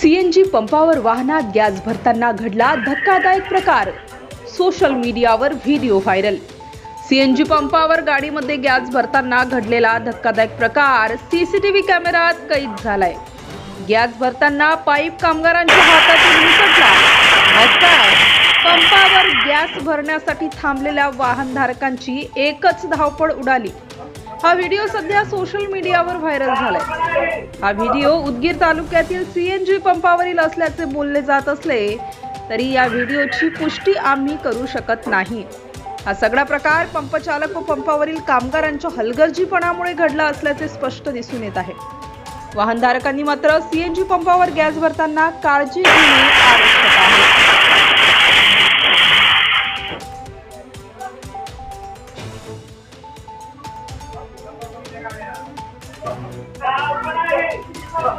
CNG पंपावर वाहनात gas भरताना घडला धक्कादायक प्रकार. सोशल मीडियावर व्हिडिओ व्हायरल. सीएनजी पंपावर गाडीमध्ये गॅस भरताना घडलेला धक्कादायक प्रकार. सीसीटीव्ही कॅमेऱ्यात कैद झालाय. गॅस भरताना पाईप कामगारांच्या हातातून निसटला पंपावर गॅस भरण्यासाठी थांबलेल्या वाहनधारकांची एकच धावपळ उडाली. हा व्हिडिओ सध्या सोशल मीडियावर व्हायरल झालाय. हा व्हिडिओ उदगीर तालुक्यातील सीएनजी पंपावरील असल्याचे बोलले जात असले तरी या व्हिडिओची पुष्टी आम्ही करू शकत नाही. हा सगळा प्रकार पंपचालक व पंपावरील कामगारांच्या हलगर्जीपणामुळे घडला असल्याचे स्पष्ट दिसून येत आहे. वाहनधारकांनी मात्र सीएनजी पंपावर गॅस भरताना काळजी घेणे आवश्यक आहे. 감사합 니.